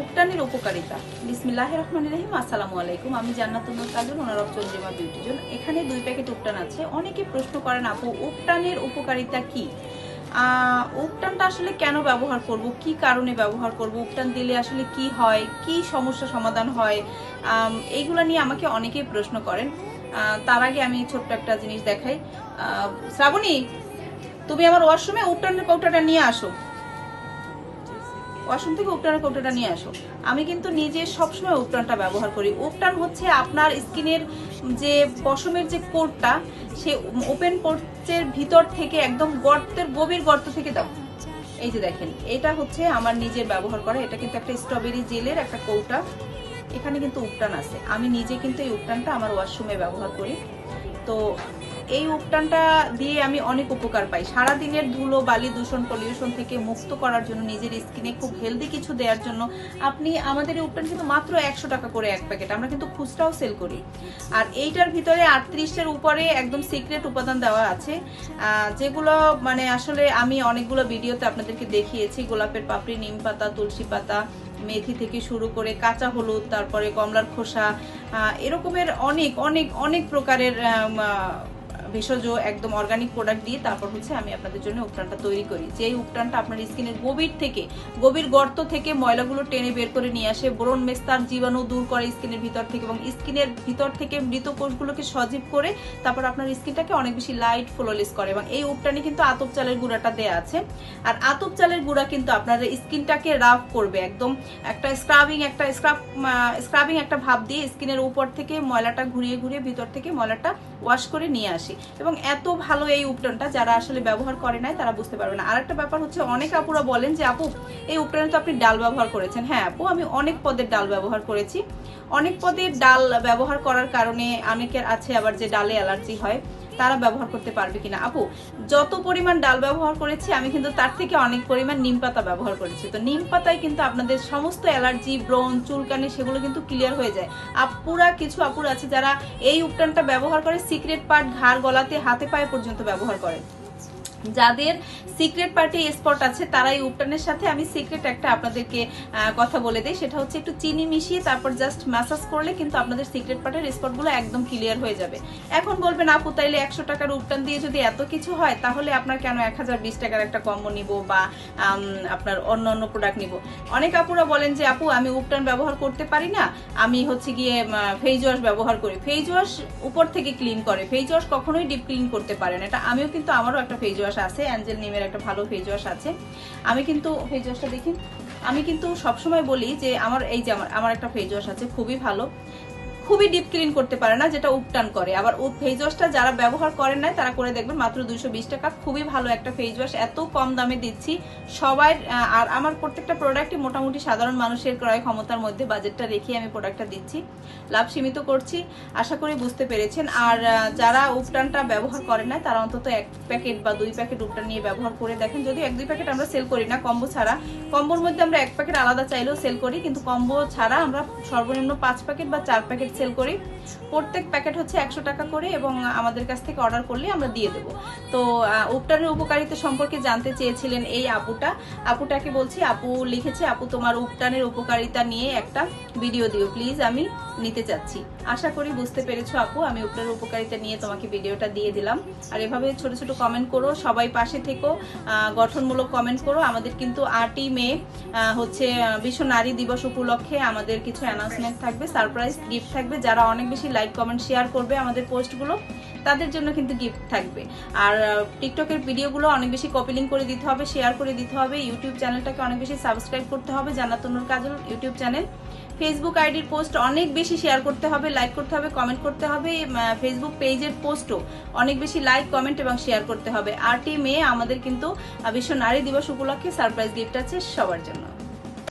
উপটানের উপকারিতা। বিসমিল্লাহ রহমান রহিম আসসালামু আলাইকুম। আমি Jannatullah Kajal owner Chandrima beauty zone এখানে দুই প্যাকেট উপটান আছে। অনেকে প্রশ্ন করেন আপু উপটানের উপকারিতা কি? আহ, উপটানটা আসলে কেন ব্যবহার করব? কি কারণে ব্যবহার করব? উপটান দিলে আসলে কি হয়? কি সমস্যা সমাধান হয়? এইগুলো নিয়ে আমাকে অনেকেই প্রশ্ন করেন। তার আগে আমি ছোট্ট একটা জিনিস দেখাই। শ্রাবণী তুমি আমার ওয়াশরুমে উপটানের কৌটাটা নিয়ে আসো। ওয়াশরুম থেকে উপটানের কৌটাটা নিয়ে আসো। আমি কিন্তু নিজে সবসময় উপটানটা ব্যবহার করি। উপটান হচ্ছে আপনার স্কিনের যে পশমের যে কোটটা, সে ওপেন পোর্টের ভিতর থেকে একদম গর্তের গভীর গর্ত থেকে দাও। এই যে দেখেন, এটা হচ্ছে আমার নিজের ব্যবহার করা। এটা কিন্তু একটা স্ট্রবেরি জেলের একটা কৌটা। এখানে কিন্তু উপটান আছে। আমি নিজে কিন্তু এই উপটানটা আমার ওয়াশরুমে ব্যবহার করি। তো এই উপটানটা দিয়ে আমি অনেক উপকার পাই। সারা দিনের ধুলো, বালি দূষণ পলিউশন থেকে মুক্ত করার জন্য, নিজের স্কিনে খুব হেলদি কিছু দেওয়ার জন্য আপনি আমাদের এই উপটান কিন্তু মাত্র একশো টাকা করে এক প্যাকেট। আমরা কিন্তু খুচরাও সেল করি। আর এইটার ভিতরে আটত্রিশের উপরে একদম সিক্রেট উপাদান দেওয়া আছে। যেগুলো মানে আসলে আমি অনেকগুলো ভিডিওতে আপনাদেরকে দেখিয়েছি। গোলাপের পাপড়ি, নিম পাতা, তুলসী পাতা, মেথি থেকে শুরু করে কাঁচা হলুদ, তারপরে কমলার খোসা এরকমের অনেক অনেক অনেক প্রকারের ভেষজ একদম অর্গানিক প্রোডাক্ট দিয়ে তারপর হচ্ছে আমি আপনাদের জন্য উপটানটা তৈরি করি। যে উপটানটা আপনার স্কিনের গভীর থেকে, গভীর গর্ত থেকে ময়লাগুলো টেনে বের করে নিয়ে আসে, ব্রণ মেস্তার জীবাণু দূর করে স্কিনের ভিতর থেকে এবং স্কিনের ভিতর থেকে মৃত কোষগুলোকে সজীব করে তারপর আপনার স্কিনটাকে অনেক বেশি লাইট ফ্লোলেস করে এবং এই উপটানে কিন্তু আতপ চালের গুঁড়াটা দেয়া আছে। আর আতপ চালের গুঁড়া কিন্তু আপনার স্কিনটাকে রাফ করবে একদম একটা স্ক্রাবিং একটা স্ক্রাব স্ক্রাবিং একটা ভাব দিয়ে স্কিনের উপর থেকে ময়লাটা ঘুরিয়ে ঘুরিয়ে ভিতর থেকে ময়লাটা ওয়াশ করে নিয়ে আসি। এবং এত ভালো এই উপটানটা যারা আসলে ব্যবহার করে নাই, তারা বুঝতে পারবে না। আর একটা ব্যাপার হচ্ছে, অনেক আপুরা বলেন যে, আপু, এই উপটানে তো আপনি ডাল ব্যবহার করেছেন। হ্যাঁ আপু, আমি অনেক পদের ডাল ব্যবহার করেছি। অনেক পদের ডাল ব্যবহার করার কারণে অনেকের আছে আবার যে ডালে অ্যালার্জি হয়। তারা ব্যবহার করতে পারবে কিনা। আপু, যত পরিমাণ ডাল ব্যবহার করেছি, আমি কিন্তু তার থেকে অনেক পরিমাণ নিম পাতা ব্যবহার করেছি। তো নিম পাতায় কিন্তু আপনাদের সমস্ত অ্যালার্জি, ব্রণ, চুলকানি সেগুলো কিন্তু ক্লিয়ার হয়ে যায়। আপুরা, কিছু আপুর আছে যারা এই উপটানটা ব্যবহার করে, সিক্রেট পার্ট ঘাড় গলাতে, হাতে পায়ে পর্যন্ত ব্যবহার করে। যাদের সিক্রেট পার্টি স্পট আছে, তারা এই উপটানের সাথে আমি সিক্রেট একটা আপনাদেরকে কথা বলে দেই। সেটা হচ্ছে একটু চিনি মিশিয়ে তারপর জাস্ট ম্যাসাজ করলে কিন্তু আপনাদের সিক্রেট পার্টের স্পটগুলো একদম ক্লিয়ার হয়ে যাবে। এখন বলবেন, আপু, তাইলে একশো টাকার উপটান দিয়ে যদি এত কিছু হয়, তাহলে আপনার কেন এক হাজার বিশ টাকার একটা কম্বো নিব বা আপনার অন্য অন্য প্রোডাক্ট নিব? অনেক আপুরা বলেন যে, আপু, আমি উপটান ব্যবহার করতে পারি না। আমি হচ্ছে গিয়ে ফেস ওয়াশ ব্যবহার করি। ফেস ওয়াশ উপর থেকে ক্লিন করে। ফেস ওয়াশ কখনোই ডিপ ক্লিন করতে পারে না। এটা আমিও কিন্তু আমারও একটা ফেস ওয়াশ আছে, অ্যাঞ্জেল নিমের একটা ভালো ফেস ওয়াশ আছে। আমি কিন্তু ফেস ওয়াশটা দেখি, আমি কিন্তু সবসময় বলি যে আমার, এই যে আমার আমার একটা ফেস ওয়াশ আছে, খুবই ভালো। খুবই ডিপ ক্লিন করতে পারে না, যেটা উপটান করে। আবার ফেস ওয়াশটা যারা ব্যবহার করেন না তারা করে দেখবেন মাত্র দুইশো বিশ টাকা। খুবই ভালো একটা ফেস ওয়াশ এত কম দামে দিচ্ছি। সবাই আর আমার প্রত্যেকটা প্রোডাক্টই মোটামুটি সাধারণ মানুষের ক্রয় ক্ষমতার মধ্যে বাজেটটা রেখে আমি প্রোডাক্টটা দিচ্ছি। লাভ সীমিত করছি, আশা করি বুঝতে পেরেছেন। আর যারা উপটানটা ব্যবহার করেন না তারা অন্তত এক প্যাকেট বা দুই প্যাকেট উপটান নিয়ে ব্যবহার করে দেখেন। যদি এক, দুই প্যাকেট আমরা সেল করি না কম্বো ছাড়া। কম্বোর মধ্যে আমরা এক প্যাকেট আলাদা চাইলেও সেল করি, কিন্তু কম্বো ছাড়া আমরা সর্বনিম্ন পাঁচ প্যাকেট বা চার প্যাকেট সেল করি। প্রত্যেক প্যাকেট হচ্ছে একশো টাকা করে এবং আমাদের কাছ থেকে অর্ডার করলে আমরা দিয়ে দেবো। তো আহ, উপটানের উপকারিতা সম্পর্কে জানতে চেয়েছিলেন এই আপুটা। আপুটাকে বলছি আপু লিখেছে আপু তোমার উপটানের উপকারিতা নিয়ে একটা ভিডিও দিও। প্লিজ আমি নিতে চাচ্ছি। আশা করি বুঝতে পেরেছ আপু আমি উপটানের উপকারিতা নিয়ে তোমাকে ভিডিওটা দিয়ে দিলাম। আর এভাবে ছোট ছোট কমেন্ট করো সবাই পাশে থেকো গঠনমূলক কমেন্ট করো। আমাদের কিন্তু আটই মে হচ্ছে বিশ্ব নারী দিবস উপলক্ষে আমাদের কিছু অ্যানাউন্সমেন্ট থাকবে সারপ্রাইজ গিফট থাকবে। যারা অনেক বেশি লাইক কমেন্ট শেয়ার করবে আমাদের পোস্টগুলো, তাদের জন্য কিন্তু গিফট থাকবে। আর টিকটকের ভিডিওগুলো অনেক বেশি কপি লিঙ্ক করে দিতে হবে শেয়ার করে দিতে হবে ইউটিউব চ্যানেলটাকে অনেক বেশি সাবস্ক্রাইব করতে হবে Jannatunnur Kajal YouTube channel Facebook আইডির পোস্ট অনেক বেশি শেয়ার করতে হবে লাইক করতে হবে কমেন্ট করতে হবে ফেসবুক পেজের পোস্টও অনেক বেশি লাইক কমেন্ট এবং শেয়ার করতে হবে। আটই মে আমাদের কিন্তু বিশ্ব নারী দিবস উপলক্ষে সারপ্রাইজ গিফট আছে সবার জন্য।